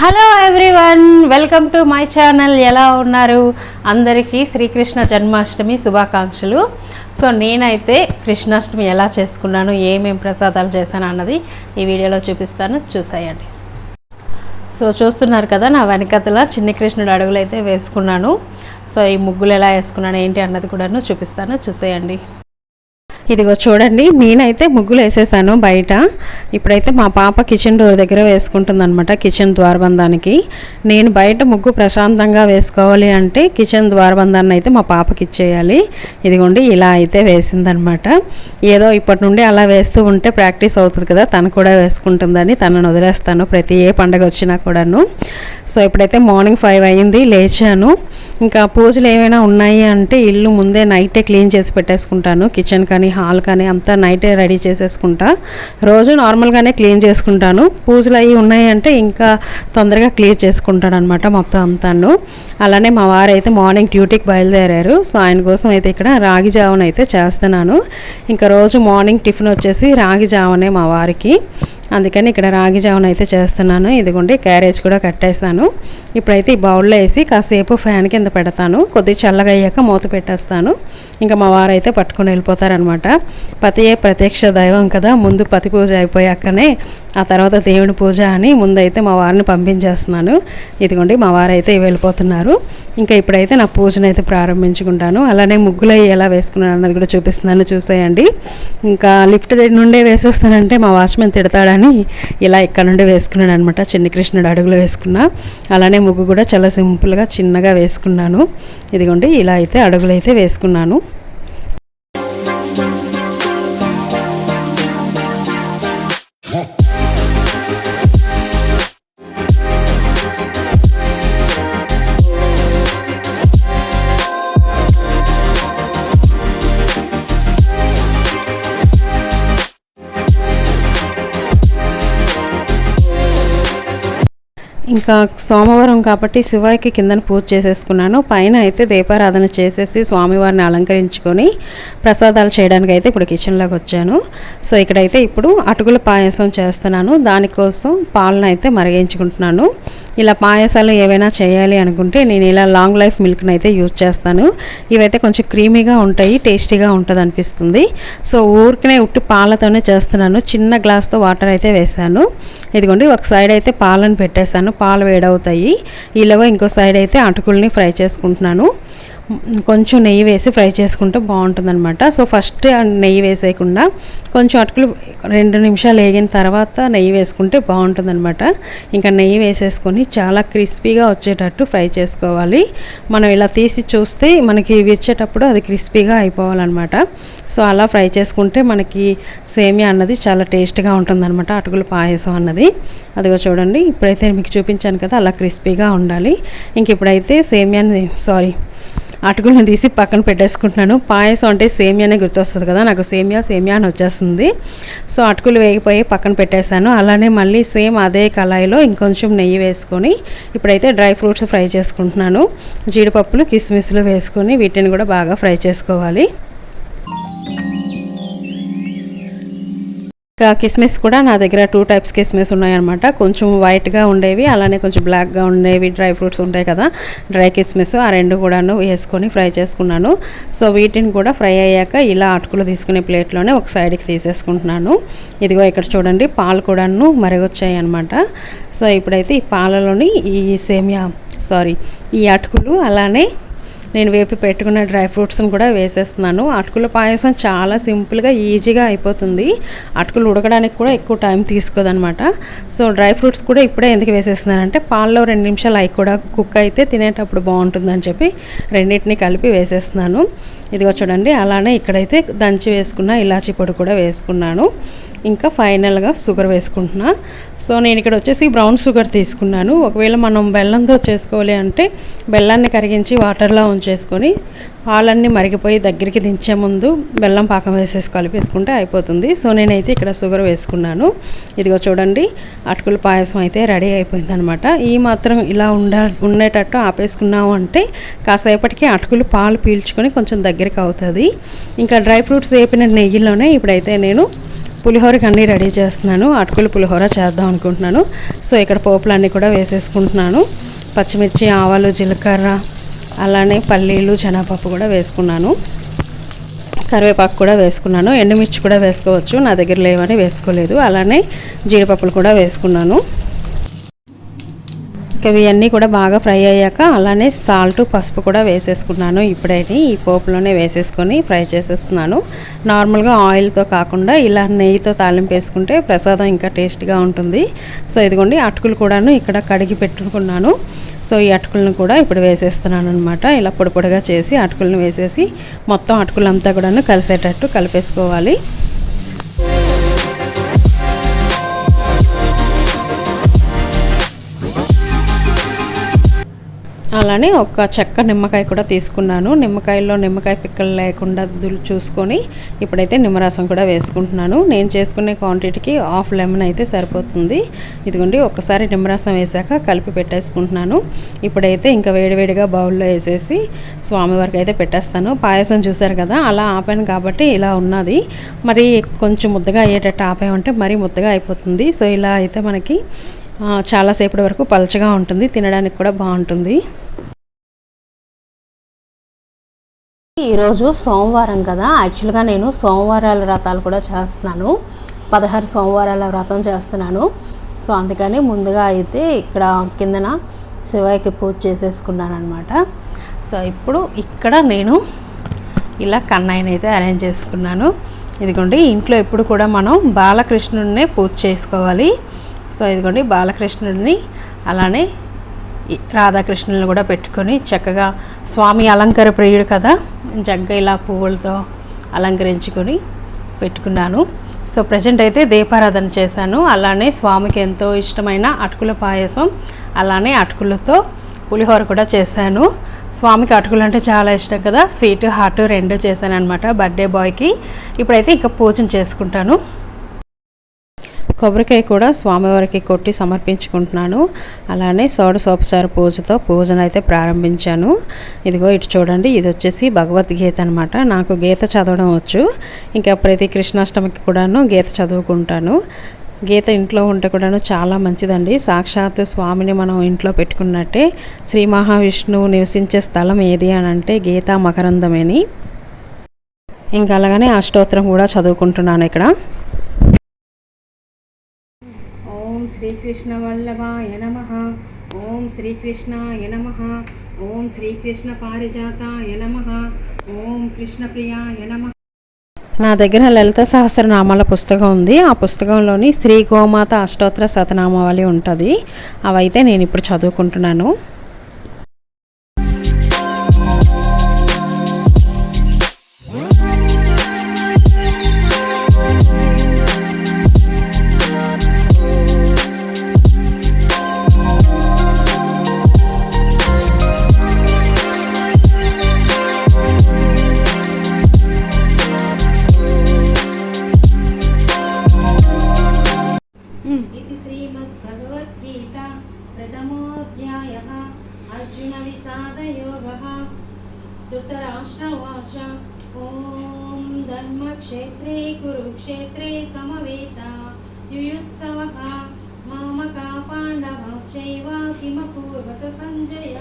Hello everyone welcome to my channel ఎలా ఉన్నారు? అందరికీ శ్రీకృష్ణ జన్మాష్టమి శుభాకాంక్షలు. సో నేనైతే కృష్ణాష్టమి ఎలా చేసుకున్నాను ఏమేం ప్రసాదాలు చేశాను అన్నది ఈ వీడియోలో చూపిస్తాను. చూసేయండి. సో చూస్తున్నారు కదా నా వెనకతల చిన్ని కృష్ణుడు అడుగులు అయితే వేసుకున్నాను. సో ఈ ముగ్గులు ఎలా వేసుకున్నాను ఏంటి అన్నది కూడాను చూపిస్తాను. చూసేయండి. ఇదిగో చూడండి నేనైతే ముగ్గులు వేసేసాను బయట. ఇప్పుడైతే మా పాప కిచెన్ డోర్ దగ్గర వేసుకుంటుందనమాట కిచెన్ ద్వారబంధానికి. నేను బయట ముగ్గు ప్రశాంతంగా వేసుకోవాలి అంటే కిచెన్ ద్వారబంధాన్ని అయితే మా పాపకి ఇచ్చేయాలి. ఇదిగోండి ఇలా అయితే వేసిందనమాట ఏదో ఇప్పటి నుండి అలా వేస్తూ ఉంటే ప్రాక్టీస్ అవుతుంది కదా తను కూడా వేసుకుంటుందని తనను వదిలేస్తాను ప్రతి ఏ పండగ వచ్చినా కూడాను. సో ఇప్పుడైతే మార్నింగ్ ఫైవ్ అయ్యింది లేచాను. ఇంకా పూజలు ఏమైనా ఉన్నాయి అంటే ఇల్లు ముందే నైటే క్లీన్ చేసి పెట్టేసుకుంటాను. కిచెన్ కానీ హాల్ కానీ అంతా నైటే రెడీ చేసేసుకుంటా. రోజు నార్మల్గానే క్లీన్ చేసుకుంటాను. పూజలు అవి ఉన్నాయి అంటే ఇంకా తొందరగా క్లియర్ చేసుకుంటాను అనమాట మొత్తం అంతాను. అలానే మా వారు అయితే మార్నింగ్ డ్యూటీకి బయలుదేరారు. సో ఆయన కోసం అయితే ఇక్కడ రాగి జావన్ అయితే చేస్తున్నాను. ఇంకా రోజు మార్నింగ్ టిఫిన్ వచ్చేసి రాగి జావనే మా వారికి. అందుకని ఇక్కడ రాగి జావన్ అయితే చేస్తున్నాను. ఇదిగోండి క్యారేజ్ కూడా కట్టేశాను. ఇప్పుడైతే ఈ బౌల్లో వేసి కాసేపు ఫ్యాన్ కింద పెడతాను. కొద్దిగా చల్లగా అయ్యాక మూత పెట్టేస్తాను. ఇంకా మా వారు అయితే పట్టుకొని వెళ్ళిపోతారనమాట పతియే ప్రత్యక్ష దైవం కదా ముందు పతి పూజ అయిపోయాకనే ఆ తర్వాత దేవుని పూజ అని ముందైతే మా వారిని పంపించేస్తున్నాను. ఇదిగోండి మా వారు అయితే వెళ్ళిపోతున్నారు. ఇంకా ఇప్పుడైతే నా పూజనైతే ప్రారంభించుకుంటాను. అలానే ముగ్గులు అవి ఎలా వేసుకున్నాను అన్నది కూడా చూపిస్తున్నాను చూసేయండి. ఇంకా లిఫ్ట్ దగ్గర నుండే వేసేస్తానంటే మా వాచ్మెన్ తిడతాడని ఇలా ఇక్కడ నుండి వేసుకున్నాను అనమాట చిన్ని కృష్ణుడు అడుగులు వేసుకున్నా. అలానే ముగ్గు కూడా చాలా సింపుల్గా చిన్నగా వేసుకున్నాను. ఇదిగోండి ఇలా అయితే అడుగులు అయితే వేసుకున్నాను. ఇంకా సోమవారం కాబట్టి శివాయికి కిందన పూజ చేసేసుకున్నాను. పైన అయితే దీపారాధన చేసేసి స్వామివారిని అలంకరించుకొని ప్రసాదాలు చేయడానికి అయితే ఇప్పుడు కిచెన్లోకి వచ్చాను. సో ఇక్కడైతే ఇప్పుడు అటుకుల పాయసం చేస్తున్నాను. దానికోసం పాలను అయితే మరిగించుకుంటున్నాను. ఇలా పాయసాలు ఏవైనా చేయాలి అనుకుంటే నేను ఇలా లాంగ్ లైఫ్ మిల్క్ని అయితే యూజ్ చేస్తాను. ఇవైతే కొంచెం క్రీమీగా ఉంటాయి టేస్టీగా ఉంటుంది అనిపిస్తుంది సో ఊరికనే ఉట్టి పాలతోనే చేస్తున్నాను. చిన్న గ్లాస్తో వాటర్ అయితే వేశాను. ఇదిగోండి ఒక సైడ్ అయితే పాలను పెట్టేశాను. పాలు వేడవుతాయి. ఇలాగో ఇంకో సైడ్ అయితే అటుకుల్ని ఫ్రై చేసుకుంటున్నాను. కొంచెం నెయ్యి వేసి ఫ్రై చేసుకుంటే బాగుంటుంది అనమాట సో ఫస్ట్ నెయ్యి వేసేయకుండా కొంచెం అటుకులు రెండు నిమిషాలు వేగిన తర్వాత నెయ్యి వేసుకుంటే బాగుంటుందన్నమాట. ఇంకా నెయ్యి వేసేసుకొని చాలా క్రిస్పీగా వచ్చేటట్టు ఫ్రై చేసుకోవాలి. మనం ఇలా తీసి చూస్తే మనకి విచ్చేటప్పుడు అది క్రిస్పీగా అయిపోవాలన్నమాట. సో అలా ఫ్రై చేసుకుంటే మనకి సేమియా అన్నది చాలా టేస్ట్గా ఉంటుందన్నమాట అటుకుల పాయసం అన్నది. అదిగో చూడండి ఇప్పుడైతే మీకు చూపించాను కదా అలా క్రిస్పీగా ఉండాలి. ఇంక ఇప్పుడైతే సేమియాని సారీ అటుకులను తీసి పక్కన పెట్టేసుకుంటున్నాను. పాయసం అంటే సేమియానే గుర్తొస్తుంది కదా నాకు సేమియా సేమియా అని వచ్చేస్తుంది. సో అటుకులు వేగిపోయి పక్కన పెట్టేశాను. అలానే మళ్ళీ సేమ్ అదే కళాయిలో ఇంకొంచెం నెయ్యి వేసుకొని ఇప్పుడైతే డ్రై ఫ్రూట్స్ ఫ్రై చేసుకుంటున్నాను. జీడిపప్పులు కిస్మిస్లు వేసుకొని వీటిని కూడా బాగా ఫ్రై చేసుకోవాలి. కిస్మిస్ కూడా నా దగ్గర టూ టైప్స్ కిస్మిస్ ఉన్నాయన్నమాట. కొంచెం వైట్గా ఉండేవి అలానే కొంచెం బ్లాక్గా ఉండేవి డ్రై ఫ్రూట్స్ ఉంటాయి కదా. డ్రై కిస్మిస్ ఆ రెండు కూడాను వేసుకొని ఫ్రై చేసుకున్నాను. సో వీటిని కూడా ఫ్రై అయ్యాక ఇలా అటుకులు తీసుకునే ప్లేట్లోనే ఒక సైడ్కి తీసేసుకుంటున్నాను. ఇదిగో ఇక్కడ చూడండి పాలు కూడాను మరగొచ్చాయి అనమాట సో ఇప్పుడైతే ఈ పాలలోని ఈ సేమియా సారీ ఈ అటుకులు అలానే నేను వేపి పెట్టుకున్న డ్రై ఫ్రూట్స్ని కూడా వేసేస్తున్నాను. అటుకుల పాయసం చాలా సింపుల్గా ఈజీగా అయిపోతుంది. అటుకులు ఉడకడానికి కూడా ఎక్కువ టైం తీసుకోదనమాట సో డ్రై ఫ్రూట్స్ కూడా ఇప్పుడే ఎందుకు వేసేస్తున్నానంటే పాల్లో రెండు నిమిషాలు అవి కూడా కుక్ అయితే తినేటప్పుడు బాగుంటుందని చెప్పి రెండింటిని కలిపి వేసేస్తున్నాను. ఇదిగో చూడండి అలానే ఇక్కడైతే దంచి వేసుకున్న ఇలాచీ పొడి కూడా వేసుకున్నాను. ఇంకా ఫైనల్గా షుగర్ వేసుకుంటున్నా. సో నేను ఇక్కడ వచ్చేసి బ్రౌన్ షుగర్ తీసుకున్నాను. ఒకవేళ మనం బెల్లంతో చేసుకోవాలి అంటే బెల్లాన్ని కరిగించి వాటర్లో ఉంచేసుకొని పాలన్నీ మరిగిపోయి దగ్గరికి దించే ముందు బెల్లం పాకం వేసేసి కలిపేసుకుంటే అయిపోతుంది. సో నేనైతే ఇక్కడ షుగర్ వేసుకున్నాను. ఇదిగో చూడండి అటుకుల పాయసం అయితే రెడీ అయిపోయిందనమాట. ఈ మాత్రం ఇలా ఉండ ఉండేటట్టు ఆపేసుకున్నాము అంటే కాసేపటికి అటుకులు పాలు పీల్చుకొని కొంచెం దగ్గరికి అవుతుంది. ఇంకా డ్రై ఫ్రూట్స్ వేపిన నెయ్యిలోనే ఇప్పుడైతే నేను పులిహోరకి అన్నీ రెడీ చేస్తున్నాను. అటుకులు పులిహోర చేద్దాం అనుకుంటున్నాను. సో ఇక్కడ పోపులన్నీ కూడా వేసేసుకుంటున్నాను. పచ్చిమిర్చి ఆవాలు జీలకర్ర అలానే పల్లీలు శనగపప్పు కూడా వేసుకున్నాను. కరివేపాకు కూడా వేసుకున్నాను. ఎండుమిర్చి కూడా వేసుకోవచ్చు. నా దగ్గర లేవని వేసుకోలేదు. అలానే జీడిపప్పులు కూడా వేసుకున్నాను. ఇంకా ఇవన్నీ కూడా బాగా ఫ్రై అయ్యాక అలానే సాల్ట్ పసుపు కూడా వేసేసుకున్నాను. ఇప్పుడైతే ఈ పోపులోనే వేసేసుకొని ఫ్రై చేసేస్తున్నాను. నార్మల్గా ఆయిల్తో కాకుండా ఇలా నెయ్యితో తాలింపు వేసుకుంటే ప్రసాదం ఇంకా టేస్ట్గా ఉంటుంది. సో ఇదిగోండి అటుకులు కూడాను ఇక్కడ కడిగి పెట్టుకున్నాను. సో ఈ అటుకులను కూడా ఇప్పుడు వేసేస్తున్నాను అనమాట ఇలా పొడి పొడిగా చేసి అటుకులను వేసేసి మొత్తం అటుకులంతా కూడాను కలిసేటట్టు కలిపేసుకోవాలి. అలానే ఒక చెక్క నిమ్మకాయ కూడా తీసుకున్నాను. నిమ్మకాయలో నిమ్మకాయ పిక్కలు లేకుండా దులు చూసుకొని ఇప్పుడైతే నిమ్మరసం కూడా వేసుకుంటున్నాను. నేను చేసుకునే క్వాంటిటీకి హాఫ్ లెమన్ అయితే సరిపోతుంది. ఇదిగోండి ఒకసారి నిమ్మరసం వేసాక కలిపి పెట్టేసుకుంటున్నాను. ఇప్పుడైతే ఇంకా వేడివేడిగా బౌల్లో వేసేసి స్వామివారికి అయితే పెట్టేస్తాను. పాయసం చూశారు కదా అలా ఆపాను కాబట్టి ఇలా ఉన్నది. మరి కొంచెం ముద్దగా అయ్యేటట్టు ఆపామంటే మరీ ముద్దగా అయిపోతుంది. సో ఇలా అయితే మనకి చాలాసేపటి వరకు పలచగా ఉంటుంది తినడానికి కూడా బాగుంటుంది. ఈరోజు సోమవారం కదా యాక్చువల్గా నేను సోమవారాల వ్రతాలు కూడా చేస్తున్నాను. పదహారు సోమవారాల వ్రతం చేస్తున్నాను. సో అందుకని ముందుగా అయితే ఇక్కడ కిందన శివాయికి పూజ చేసేసుకున్నాను అనమాట సో ఇప్పుడు ఇక్కడ నేను ఇలా కన్నయ్యని అయితే అరేంజ్ చేసుకున్నాను. ఇదిగోండి ఇంట్లో ఎప్పుడు కూడా మనం బాలకృష్ణుడినే పూజ చేసుకోవాలి. సో ఇదిగోండి బాలకృష్ణుడిని అలానే రాధాకృష్ణులను కూడా పెట్టుకొని చక్కగా స్వామి అలంకార ప్రియుడు కదా జగ్గ ఇలా పువ్వులతో అలంకరించుకొని పెట్టుకున్నాను. సో ప్రజెంట్ అయితే దీపారాధన చేశాను. అలానే స్వామికి ఎంతో ఇష్టమైన అటుకుల పాయసం అలానే అటుకులతో పులిహోర కూడా చేశాను. స్వామికి అటుకులు అంటే చాలా ఇష్టం కదా స్వీట్ హాట్ రెండు చేశాను అనమాట బర్త్డే బాయ్కి. ఇప్పుడైతే ఇంకా పూజను చేసుకుంటాను. కొబ్బరికాయ కూడా స్వామివారికి కొట్టి సమర్పించుకుంటున్నాను. అలానే షోడశోపచార పూజతో పూజను అయితే ప్రారంభించాను. ఇదిగో ఇటు చూడండి ఇది వచ్చేసి భగవద్గీత అనమాట నాకు గీత చదవడం వచ్చు. ఇంకా ప్రతి కృష్ణాష్టమికి కూడాను గీత చదువుకుంటాను. గీత ఇంట్లో ఉంటే కూడాను చాలా మంచిదండి. సాక్షాత్ స్వామిని మనం ఇంట్లో పెట్టుకున్నట్టే శ్రీ మహావిష్ణువు నివసించే స్థలం ఏది అని అంటే గీతా మకరందమేని. ఇంకా అలాగనే అష్టోత్తరం కూడా చదువుకుంటున్నాను ఇక్కడ. శ్రీకృష్ణ వల్లభాయ నమ. ఓం శ్రీకృష్ణాయ నమ. ఓం శ్రీకృష్ణ పారిజాతాయ నమ. ఓం కృష్ణప్రియాయ నమ. నా దగ్గర లలిత సహస్రనామాల పుస్తకం ఉంది. ఆ పుస్తకంలోని శ్రీ గోమాత అష్టోత్తర శతనామావళి ఉంటుంది. అవైతే నేను ఇప్పుడు చదువుకుంటున్నాను. ఇది శ్రీమద్భగవద్గీత ప్రథమోధ్యాయ. అర్జున విషాదయోగ ధృతరాష్ట్రవాచ. ఓం ధర్మక్షేత్రే కురుక్షేత్రే సమవేత. యుయుత్సవ. మామకా పాండవ చైవ కిమపూర్వత సంజయ.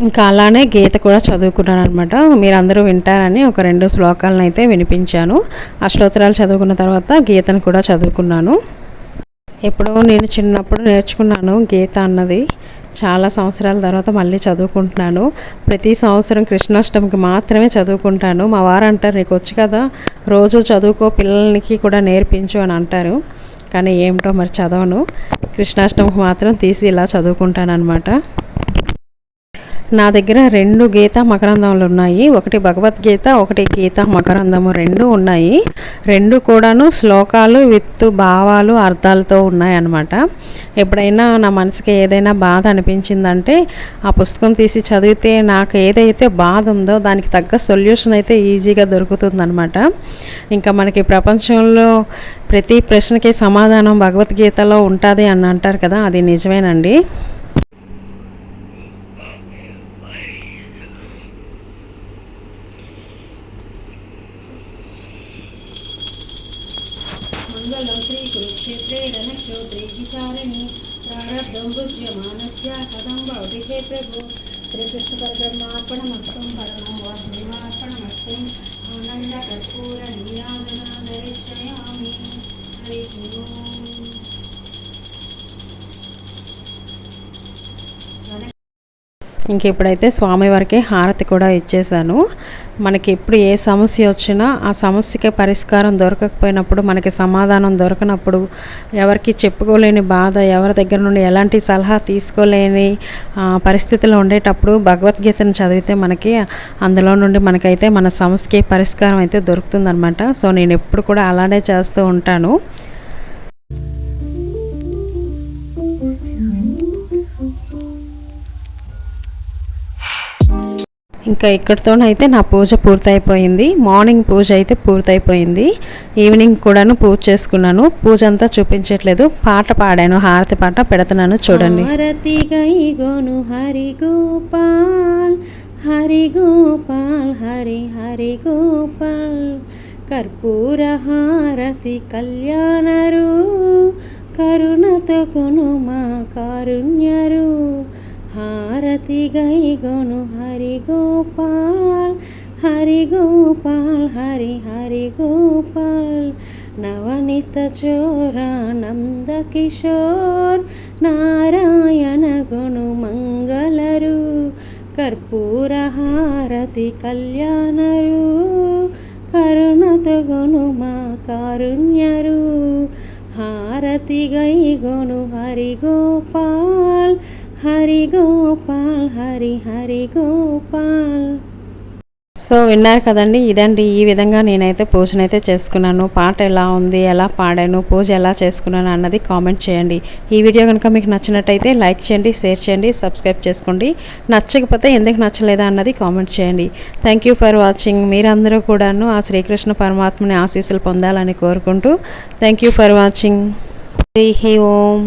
ఇంకా అలానే గీత కూడా చదువుకున్నాను అనమాట మీరందరూ వింటారని ఒక రెండు శ్లోకాలను అయితే వినిపించాను అష్టోత్తరాలు చదువుకున్న తర్వాత గీతను కూడా చదువుకున్నాను. ఎప్పుడో నేను చిన్నప్పుడు నేర్చుకున్నాను గీత అన్నది. చాలా సంవత్సరాల తర్వాత మళ్ళీ చదువుకుంటున్నాను. ప్రతి సంవత్సరం కృష్ణాష్టమికి మాత్రమే చదువుకుంటాను. మా వారు అంటారు నీకు వచ్చి కదా రోజు చదువుకో పిల్లలకి కూడా నేర్పించు అని అంటారు. కానీ ఏమిటో మరి చదవను. కృష్ణాష్టమికి మాత్రం తీసి ఇలా చదువుకుంటాను అనమాట నా దగ్గర రెండు గీత మకరందములు ఉన్నాయి. ఒకటి భగవద్గీత ఒకటి గీత మకరందము రెండు ఉన్నాయి. రెండు కూడాను శ్లోకాలు విత్ భావాలు అర్థాలతో ఉన్నాయన్నమాట. ఎప్పుడైనా నా మనసుకి ఏదైనా బాధ అనిపించిందంటే ఆ పుస్తకం తీసి చదివితే నాకు ఏదైతే బాధ ఉందో దానికి తగ్గ సొల్యూషన్ అయితే ఈజీగా దొరుకుతుందనమాట ఇంకా మనకి ప్రపంచంలో ప్రతి ప్రశ్నకి సమాధానం భగవద్గీతలో ఉంటుంది అని అంటారు కదా అది నిజమేనండి. కారిణి ప్రారబ్ధం భుజ్యమానస్య కథం భవతి హే ప్రభు శ్రీకృష్ణ పరబ్రహ్మార్పణమస్తం పరమం వాసుదేవార్పణమస్తం ఆనంద ఇంక ఇప్పుడైతే స్వామివారికి హారతి కూడా ఇచ్చేసాను మనకి ఎప్పుడు ఏ సమస్య వచ్చినా ఆ సమస్యకి పరిష్కారం దొరకకపోయినప్పుడు మనకి సమాధానం దొరకనప్పుడు ఎవరికి చెప్పుకోలేని బాధ ఎవరి దగ్గర నుండి ఎలాంటి సలహా తీసుకోలేని ఆ, పరిస్థితిలో ఉండేటప్పుడు భగవద్గీతను చదివితే మనకి అందులో నుండి మనకైతే మన సమస్యకి పరిష్కారం అయితే దొరుకుతుందనమాట సో నేను ఎప్పుడు కూడా అలానే చేస్తూ ఉంటాను. ఇంకా ఇక్కడితోనైతే నా పూజ పూర్తయిపోయింది. మార్నింగ్ పూజ అయితే పూర్తయిపోయింది. ఈవినింగ్ కూడాను పూజ చేసుకున్నాను. పూజ అంతా చూపించట్లేదు. పాట పాడాను. హారతి పాట పెడుతున్నాను చూడండి. హారతి గైగోను హరి గోపాల్. హరి గోపాల్ హరి హరి గోపాల్. కర్పూర హారతి కళ్యాణరు కరుణతో కొను మా కారుణ్యరు హారతి గైగోను హరి గోపాల్ హరి గోపాల్ హరి హరి గోపాల్ నవనిత చోరానంద కిషోర్ నారాయణ గుణు మంగళరు కర్పూర హారతి కళ్యాణరు కరుణత గుణు మా కారుణ్యరు హారతి గై గుణు హరి గోపాల్ హరి గోపాల్ హరి హరి గోపాల్. సో విన్నారు కదండి ఇదండి ఈ విధంగా నేనైతే పూజనైతే చేసుకున్నాను. పాట ఎలా ఉంది ఎలా పాడాను పూజ ఎలా చేసుకున్నాను అన్నది కామెంట్ చేయండి. ఈ వీడియో కనుక మీకు నచ్చినట్టయితే లైక్ చేయండి షేర్ చేయండి సబ్స్క్రైబ్ చేసుకోండి. నచ్చకపోతే ఎందుకు నచ్చలేదా అన్నది కామెంట్ చేయండి. థ్యాంక్ యూ ఫర్ వాచింగ్ మీరందరూ కూడాను ఆ శ్రీకృష్ణ పరమాత్మని ఆశీస్సులు పొందాలని కోరుకుంటూ. Thank you for watching Hari Om.